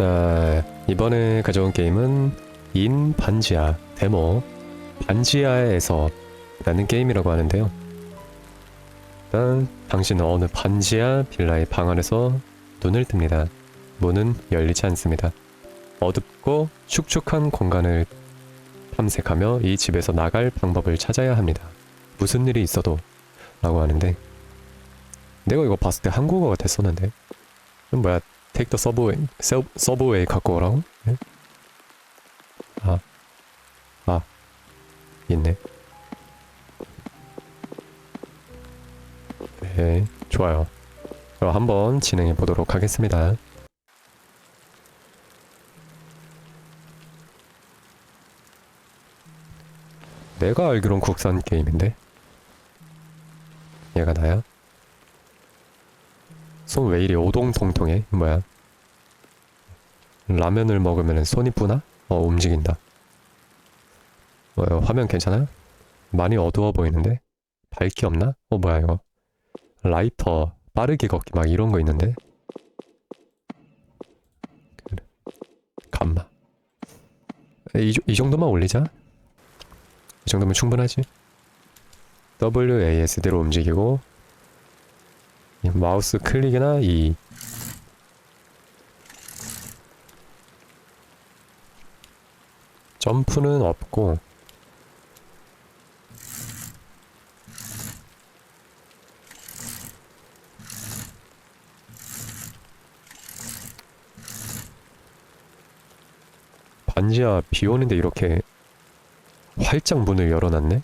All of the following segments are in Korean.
자, 이번에 가져온 게임은 인 반지하 데모 반지하에서 라는 게임이라고 하는데요. 일단 당신은 어느 반지하 빌라의 방 안에서 눈을 뜹니다. 문은 열리지 않습니다. 어둡고 축축한 공간을 탐색하며 이 집에서 나갈 방법을 찾아야 합니다. 무슨 일이 있어도 라고 하는데 내가 이거 봤을 때 한국어가 됐었는데 이건 뭐야 take the subway 서, 서브웨이 갖고 오라고? 네? 아, 아, 있네. 네, 좋아요. 그럼 한번 진행해 보도록 하겠습니다. 내가 알기론 국산 게임인데 얘가 나야? 손 왜 이리 오동통통해? 뭐야? 라면을 먹으면 손이 뿌나? 어 움직인다. 어, 화면 괜찮아? 많이 어두워 보이는데? 밝기 없나? 어 뭐야 이거? 라이터 빠르게 걷기 막 이런 거 있는데? 그래. 감마. 이, 이 정도만 올리자. 이 정도면 충분하지. WASD로 움직이고 이 마우스 클릭이나 이 점프는 없고 반지하 비 오는데 이렇게 활짝 문을 열어놨네?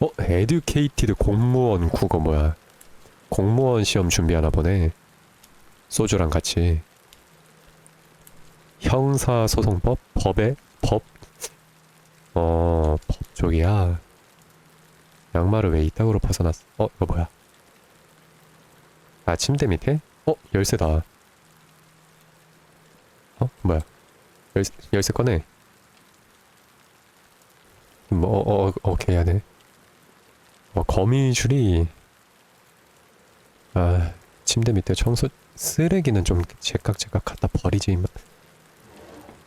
어? 에듀케이티드 공무원 국어 뭐야 공무원 시험 준비하나 보네 소주랑 같이 형사소송법? 법의? 법? 어... 법 쪽이야 양말을 왜 이따구로 벗어놨어 어? 이거 뭐야 아 침대 밑에? 어? 열쇠다 어? 뭐야 열쇠, 열쇠 꺼내 뭐 어, 어, 오케이 하네 어, 거미줄이 아 침대 밑에 청소 쓰레기는 좀 제깍제깍 갖다 버리지 임마.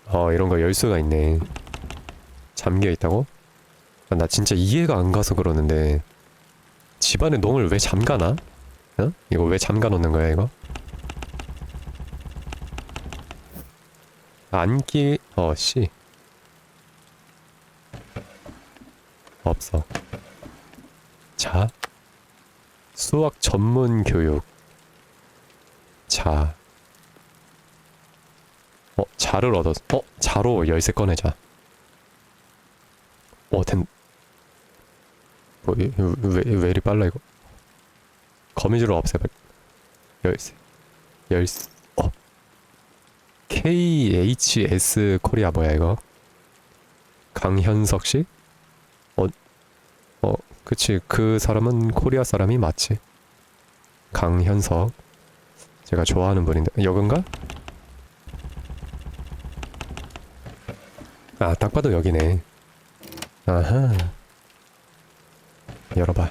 어 이런 거열 수가 있네 잠겨 있다고? 아, 나 진짜 이해가 안 가서 그러는데 집안에 농을 왜 잠가나? 어? 이거 왜 잠가 놓는 거야 이거? 안기 어씨 없어 자 수학 전문 교육. 자. 어, 자를 얻었 어, 자로 열쇠 꺼내자. 어, 된 뭐, 이- 왜, 왜 이리 빨라 이거? 거미줄을 없애봐 열쇠 열쇠 어 KHS 코리아 뭐야 이거? 강현석 씨? 어, 어, 그치 그 사람은 코리아 사람이 맞지 강현석 제가 좋아하는 분인데 여긴가? 아 딱 봐도 여기네 아하 열어봐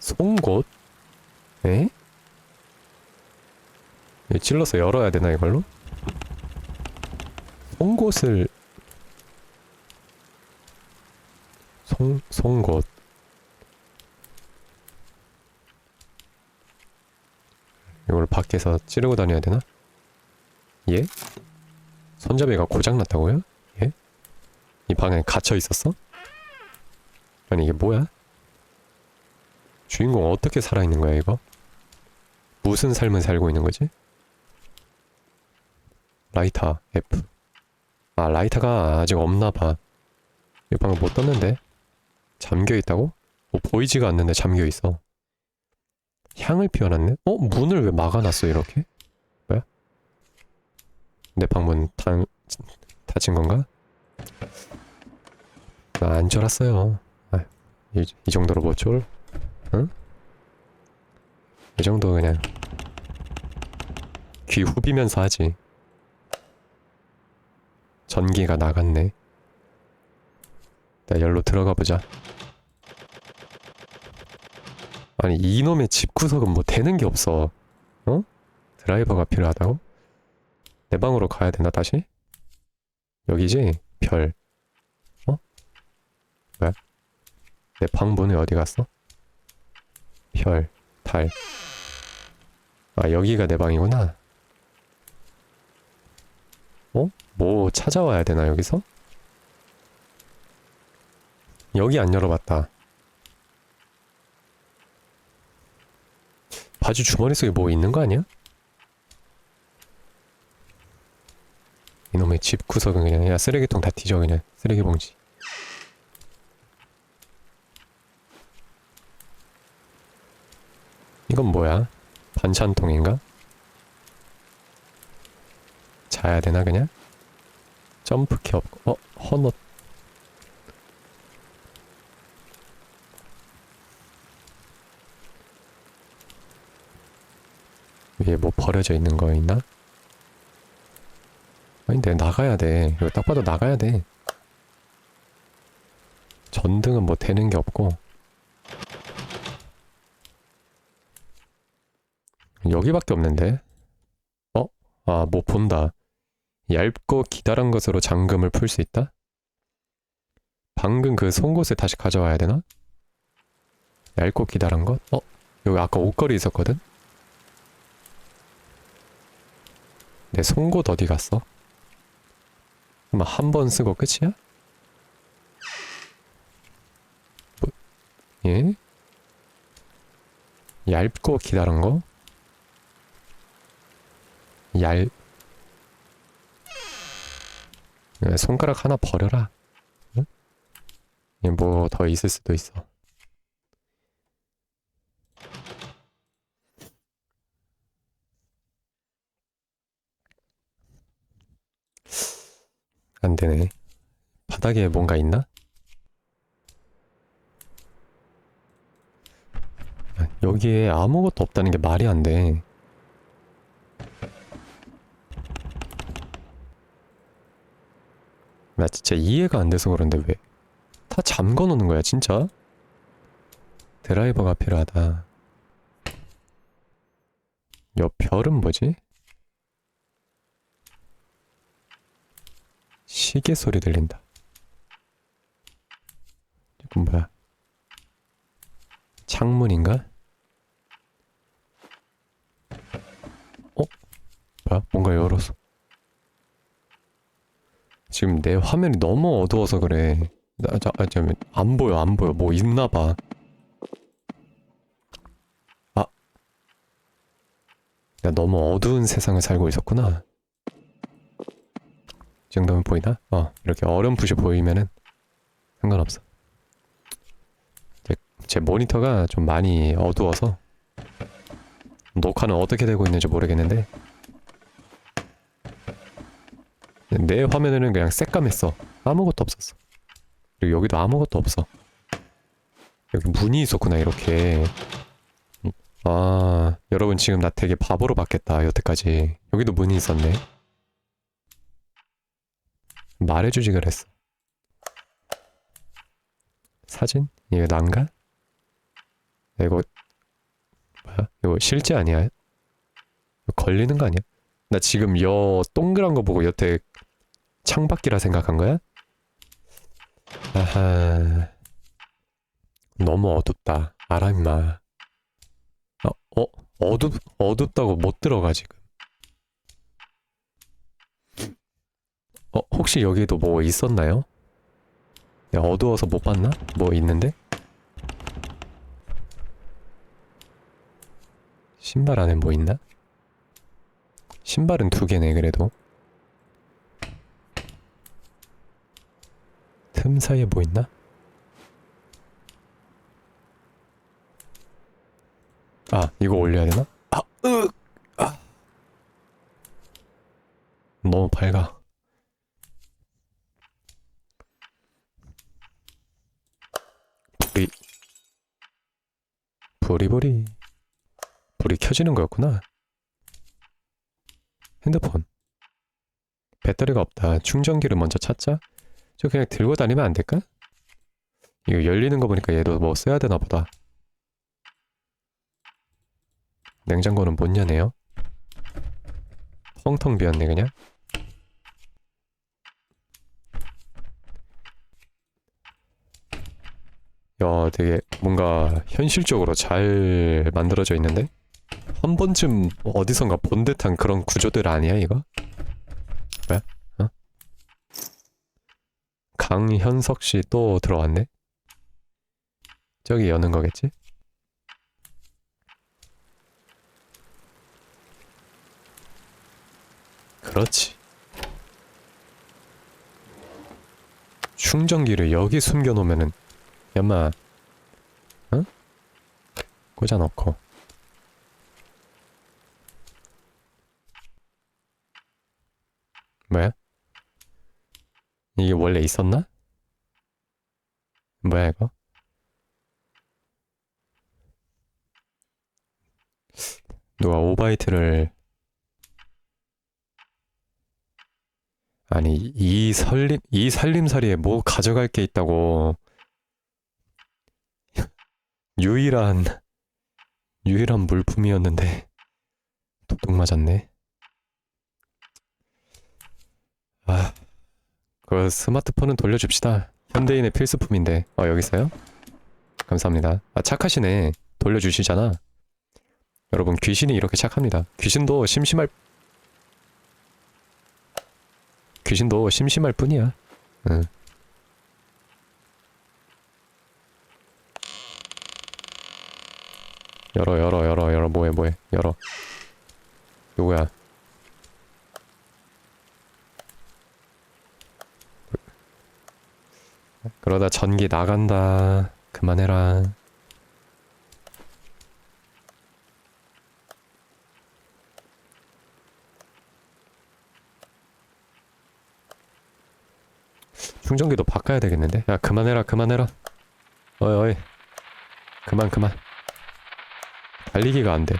송곳? 에? 이거 찔러서 열어야 되나 이걸로? 송곳을 송, 송곳 이걸 밖에서 찌르고 다녀야 되나? 예? 손잡이가 고장났다고요? 예? 이 방에 갇혀 있었어? 아니 이게 뭐야? 주인공 어떻게 살아있는 거야 이거? 무슨 삶을 살고 있는 거지? 라이터 F 아 라이터가 아직 없나 봐. 이 방금 못 떴는데 잠겨 있다고? 뭐 보이지가 않는데 잠겨 있어. 향을 피워놨네? 어 문을 왜 막아놨어 이렇게? 뭐야? 내 방문 닫 닫힌 건가? 나 안 졸았어요. 아, 이, 이 정도로 못 졸? 응? 이 정도 그냥 귀 후비면서 하지. 전기가 나갔네. 나 열로 들어가 보자. 아니 이놈의 집 구석은 뭐 되는 게 없어. 어? 드라이버가 필요하다고? 내 방으로 가야 되나 다시? 여기지? 별. 어? 뭐야? 내방 문이 어디 갔어? 별, 달. 아, 여기가 내 방이구나. 어? 뭐 찾아와야 되나, 여기서? 여기 안 열어봤다. 바지 주머니 속에 뭐 있는 거 아니야? 이놈의 집 구석은 그냥 야 쓰레기통 다 뒤져 그냥 쓰레기 봉지 이건 뭐야? 반찬통인가? 자야 되나 그냥? 점프키 없고 어? 헌옷 위에 뭐 버려져 있는 거 있나? 아닌데 나가야 돼. 이거 딱 봐도 나가야 돼. 전등은 뭐 되는 게 없고 여기밖에 없는데. 어? 아, 뭐 본다. 얇고 기다란 것으로 잠금을 풀 수 있다? 방금 그 송곳을 다시 가져와야 되나? 얇고 기다란 것? 어? 여기 아까 옷걸이 있었거든? 내 송곳 어디 갔어? 그럼 한번 쓰고 끝이야? 뭐, 예? 얇고 기다란 거? 얇... 야, 손가락 하나 버려라. 응? 뭐더 있을 수도 있어. 안 되네. 바닥에 뭔가 있나? 아, 여기에 아무것도 없다는 게 말이 안 돼. 나 진짜 이해가 안 돼서 그런데 왜 다 잠궈 놓는 거야, 진짜? 드라이버가 필요하다. 옆 별은 뭐지? 시계 소리 들린다. 이건 뭐야? 창문인가? 어? 뭐야? 뭔가 열었어. 지금 내 화면이 너무 어두워서 그래. 나, 자, 아, 잠깐 안 보여, 안 보여. 뭐 있나 봐. 아. 나 너무 어두운 세상을 살고 있었구나. 이 정도면 보이나? 어, 이렇게 어렴풋이 보이면은 상관없어. 제, 제 모니터가 좀 많이 어두워서 녹화는 어떻게 되고 있는지 모르겠는데 내 화면에는 그냥 새까맸어. 아무것도 없었어. 그리고 여기도 아무것도 없어. 여기 문이 있었구나, 이렇게. 아, 여러분 지금 나 되게 바보로 봤겠다, 여태까지. 여기도 문이 있었네. 말해주지 그랬어. 사진? 이거 난가? 이거 뭐야? 이거 실제 아니야? 이거 걸리는 거 아니야? 나 지금 여 동그란 거 보고 여태 창밖이라 생각한 거야? 아하 너무 어둡다. 알아 임마. 어, 어 어둡 어둡다고 못 들어가 지금. 어, 혹시 여기도 뭐 있었나요? 야, 어두워서 못 봤나? 뭐 있는데? 신발 안에 뭐 있나? 신발은 두 개네, 그래도. 틈 사이에 뭐 있나? 아, 이거 올려야 되나? 아, 으! 아. 너무 밝아. 불이 불이 불이 켜지는 거였구나. 핸드폰. 배터리가 없다. 충전기를 먼저 찾자. 저 그냥 들고 다니면 안 될까? 이거 열리는 거 보니까 얘도 뭐 써야 되나 보다. 냉장고는 못 여네요. 텅텅 비었네 그냥. 야 되게 뭔가 현실적으로 잘 만들어져 있는데 한 번쯤 어디선가 본 듯한 그런 구조들 아니야 이거? 뭐야? 어? 강현석 씨 또 들어왔네? 저기 여는 거겠지? 그렇지. 충전기를 여기 숨겨놓으면은 연마 응? 꽂아놓고 뭐야? 이게 원래 있었나? 뭐야 이거? 누가 오바이트를 아니 이 살림 이 살림살이에 뭐 가져갈 게 있다고 유일한 유일한 물품이었는데 도둑 맞았네. 그 스마트폰은 돌려줍시다. 현대인의 필수품인데. 어 여기 있어요? 감사합니다. 아 착하시네. 돌려주시잖아. 여러분 귀신이 이렇게 착합니다. 귀신도 심심할 귀신도 심심할 뿐이야. 응. 열어 열어 열어 열어 뭐해 뭐해 열어 누구야 그러다 전기 나간다 그만해라 충전기도 바꿔야 되겠는데 야 그만해라 그만해라 어이 어이 그만 그만 달리기가 안 돼.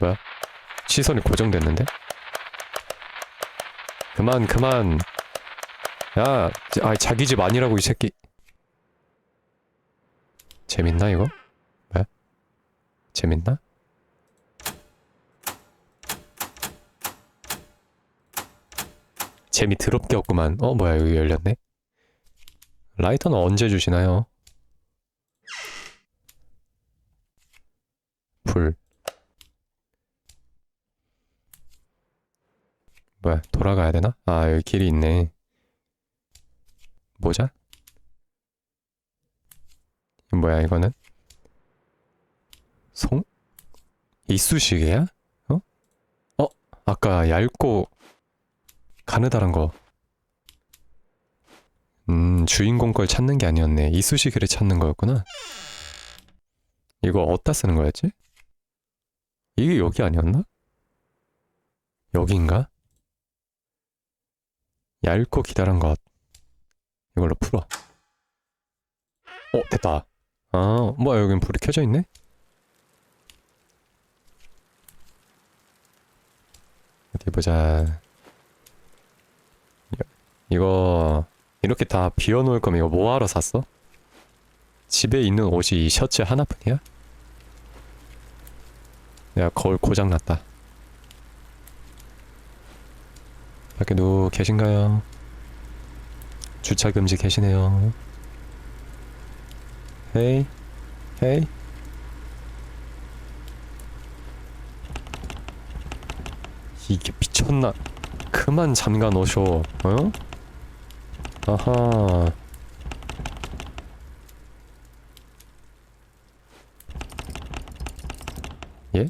뭐야? 시선이 고정됐는데? 그만, 그만. 야, 아, 자기 집 아니라고, 이 새끼. 재밌나, 이거? 뭐야? 재밌나? 재미 더럽게 없구만. 어, 뭐야, 여기 열렸네? 라이터는 언제 주시나요? 불. 뭐야, 돌아가야 되나? 아, 여기 길이 있네. 모자? 이 뭐야, 이거는? 송? 이쑤시개야? 어? 어? 아까 얇고 가느다란 거. 음, 주인공 걸 찾는 게 아니었네. 이쑤시개를 찾는 거였구나. 이거 어디다 쓰는 거였지? 이게 여기 아니었나? 여기인가? 얇고 기다란 것. 이걸로 풀어. 어, 됐다. 아, 뭐야, 여긴 불이 켜져 있네? 어디 보자. 이- 이거, 이렇게 다 비워놓을 거면 이거 뭐하러 샀어? 집에 있는 옷이 이 셔츠 하나뿐이야? 내가 거울 고장 났다. 밖에 누구 계신가요? 주차 금지 계시네요. 헤이, 헤이. 이게 미쳤나? 그만 잠가 놓으셔. 어? 아하. 예?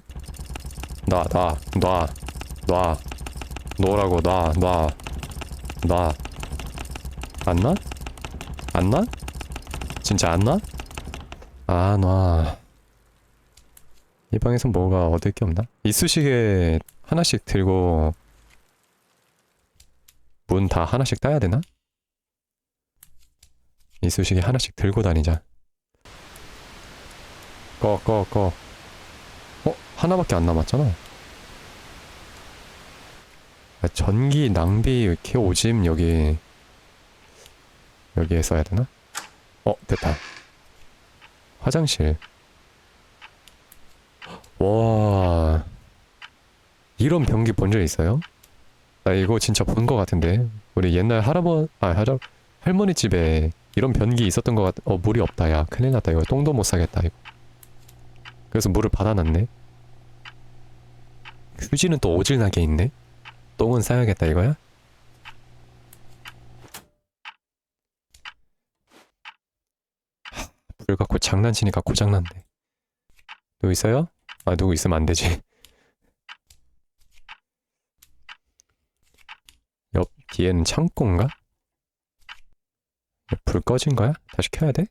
놔, 놔, 놔, 놔. 놓으라고, 놔, 놔. 놔. 안 놔? 안 놔? 진짜 안 놔? 아, 놔. 이 방에서 뭐가 얻을 게 없나? 이쑤시개 하나씩 들고 문 다 하나씩 따야 되나? 이쑤시개 하나씩 들고 다니자. 꺼, 꺼, 꺼. 어? 하나밖에 안 남았잖아. 아, 전기 낭비 이렇게 오짐 여기 여기에 써야 되나? 어 됐다. 화장실. 와 이런 변기 본 적 있어요? 나 이거 진짜 본거 같은데 우리 옛날 할아버 아 할아 할머니 집에 이런 변기 있었던 거 같. 어 물이 없다 야 큰일 났다 이거 똥도 못 사겠다 이거. 그래서 물을 받아놨네. 휴지는 또 오질나게 있네. 똥은 싸야겠다 이거야? 하, 불 갖고 장난치니까 고장났네. 누구 있어요? 아 누구 있으면 안 되지. 옆 뒤에는 창고인가? 불 꺼진 거야? 다시 켜야 돼?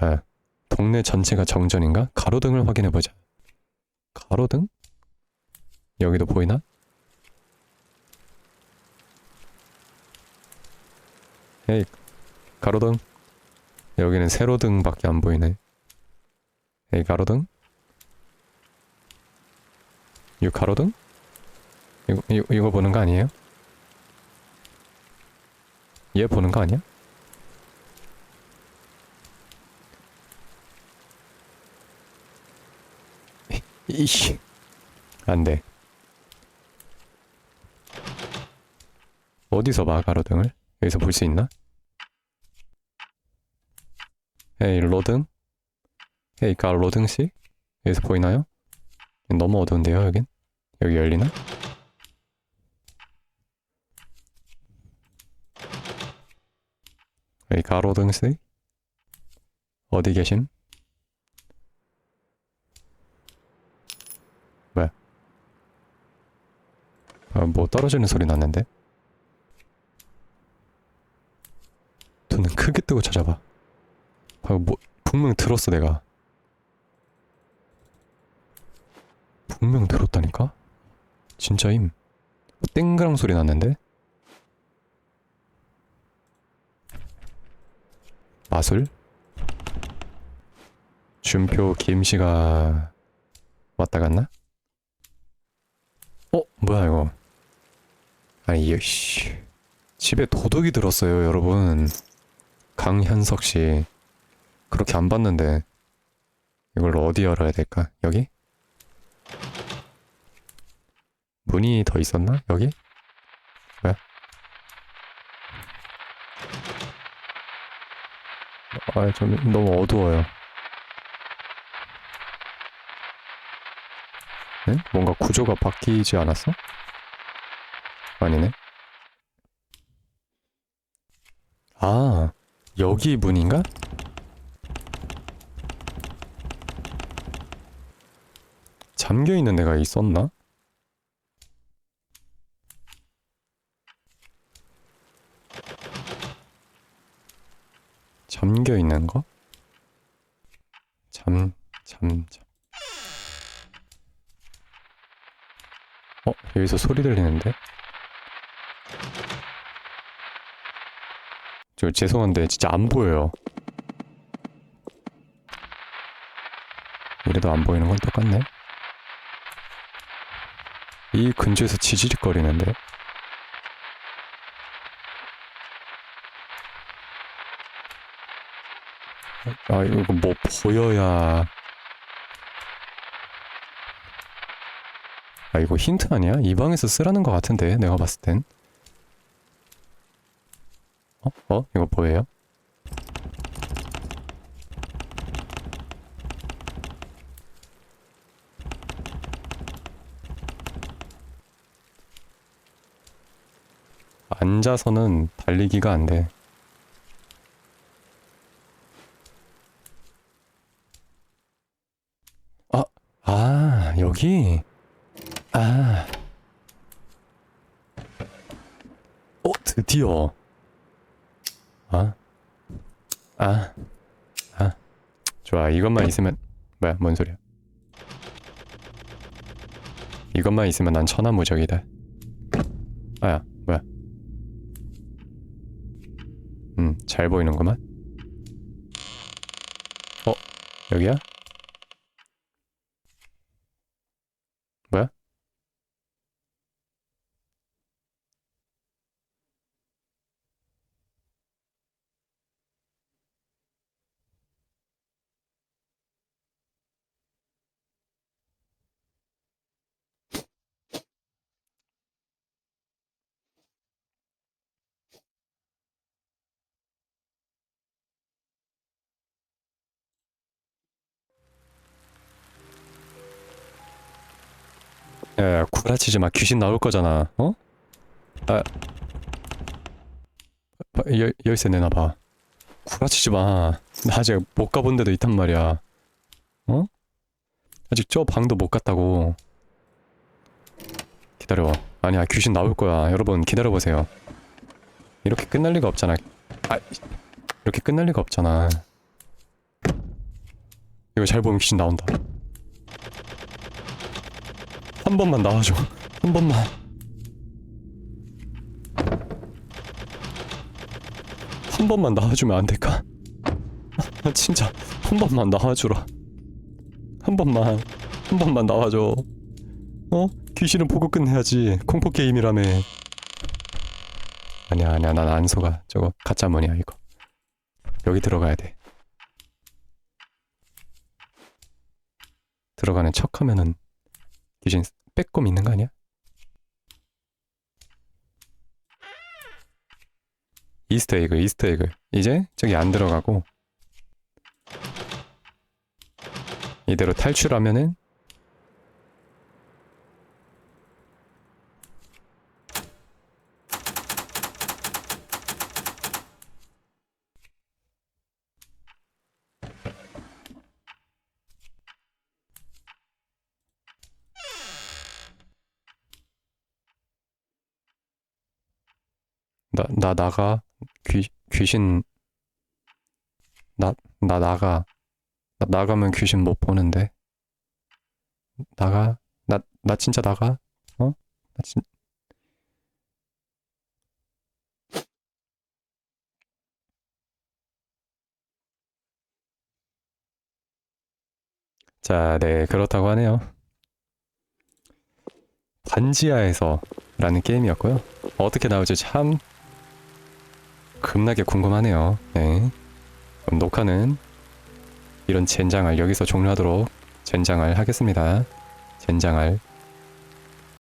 아, 동네 전체가 정전인가? 가로등을 확인해 보자. 가로등? 여기도 보이나? 에이, 가로등. 여기는 세로등밖에 안 보이네. 에이, 가로등? 이 가로등? 이거, 이거, 이거 보는 거 아니에요? 얘 보는 거 아니야? 이씨 안돼 어디서 봐 가로등을? 여기서 볼 수 있나? 에이 로등? 에이 가로등씨? 여기서 보이나요? 너무 어두운데요 여긴? 여기 열리나? 에이 가로등씨? 어디 계심? 아, 뭐 떨어지는 소리 났는데? 눈은 크게 뜨고 찾아봐. 방금 뭐 분명 들었어 내가. 분명 들었다니까? 진짜임. 뭐 땡그랑 소리 났는데? 마술? 준표 김씨가 왔다 갔나? 어? 뭐야 이거 아니 이씨 집에 도둑이 들었어요 여러분 강현석 씨 그렇게 안 봤는데 이걸 어디 열어야 될까 여기 문이 더 있었나 여기 뭐야 아 좀 너무 어두워요 네? 뭔가 구조가 바뀌지 않았어? 아니네. 아, 여기 문인가? 잠겨 있는 데가 있었나? 잠겨 있는 거? 잠, 잠, 잠. 어, 여기서 소리 들리는데? 저 죄송한데 진짜 안 보여요. 이래도 안 보이는 건 똑같네. 이 근처에서 지지직거리는데? 아, 이거 뭐 보여야. 아, 이거 힌트 아니야? 이 방에서 쓰라는 것 같은데, 내가 봤을 땐. 어? 어? 이거 뭐예요? 앉아서는 달리기가 안 돼. 아, 아, 여기? 아. 어, 드디어. 아, 아, 아. 좋아, 이것만 있으면, 뭐야, 뭔 소리야. 이것만 있으면 난 천하무적이다. 아야, 뭐야. 음, 잘 보이는구만. 어, 여기야? 야야 구라치지 마. 귀신 나올 거잖아. 어? 아. 아, 열, 열쇠 내놔봐. 구라치지 마나 아직 못 가본 데도 있단 말이야. 어? 아직 저 방도 못 갔다고. 기다려 아니야 귀신 나올 거야. 여러분 기다려보세요. 이렇게 끝날 리가 없잖아. 아 이렇게 끝날 리가 없잖아. 이거 잘 보면 귀신 나온다 한 번만 나와줘. 한 번만. 한 번만 나와주면 안 될까? 아, 진짜. 한 번만 나와주라. 한 번만. 한 번만 나와줘. 어? 귀신은 보고 끝내야지. 공포 게임이라며. 아니야 아니야. 난 안 속아 저거 가짜문이야 이거. 여기 들어가야 돼. 들어가는 척하면은 귀신 빼꼼 있는 거 아니야? 이스터 에그 이스터 에그 이제 저기 안 들어가고 이대로 탈출하면은 나, 나 나가? 귀, 귀신. 나, 나 나가. 나 나가면 귀신 못 보는데. 나가? 나, 나 진짜 나가? 어? 나 진... 자, 네, 그렇다고 하네요. 반지하에서 라는 게임이었고요. 어떻게 나올지 참 겁나게 궁금하네요. 네. 녹화는 이런 젠장을 여기서 종료하도록 젠장을 하겠습니다. 젠장을